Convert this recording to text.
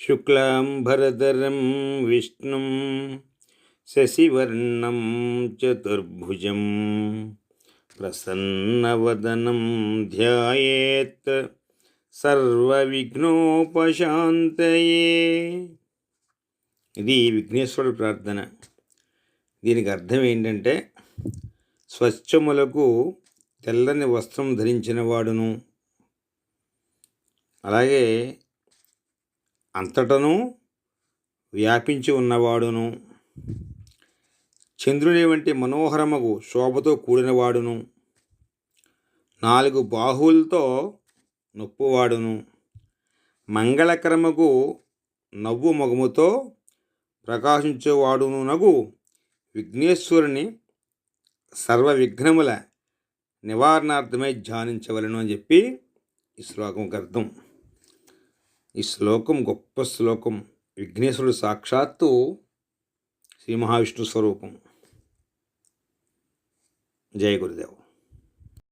శుక్లాంబరధరం విష్ణుం శశివర్ణం చతుర్భుజం. ప్రసన్నవదనం ధ్యాయేత్ సర్వవిఘ్నోపశాంతయే. ఇది విఘ్నేశ్వరుడు ప్రార్థన. దీనికి అర్థం ఏంటంటే స్వచ్ఛములకు తెల్లని వస్త్రం ధరించిన వాడును అలాగే అంతటను వ్యాపించి ఉన్నవాడును. చంద్రుని వంటి మనోహరమగు శోభతో కూడినవాడును. నాలుగు బాహువులతో నొప్పువాడును. మంగళకరమగు నవ్వు మగముతో ప్రకాశించేవాడును విఘ్నేశ్వరుని సర్వ విఘ్నముల నివారణార్థమై ధ్యానించవలను అని చెప్పి ఈ శ్లోకంకి అర్థం. ఈ శ్లోకం గొప్ప శ్లోకం విఘ్నేశ్వరుడు సాక్షాత్తు శ్రీ మహావిష్ణు స్వరూపం. జయ గురుదేవ్.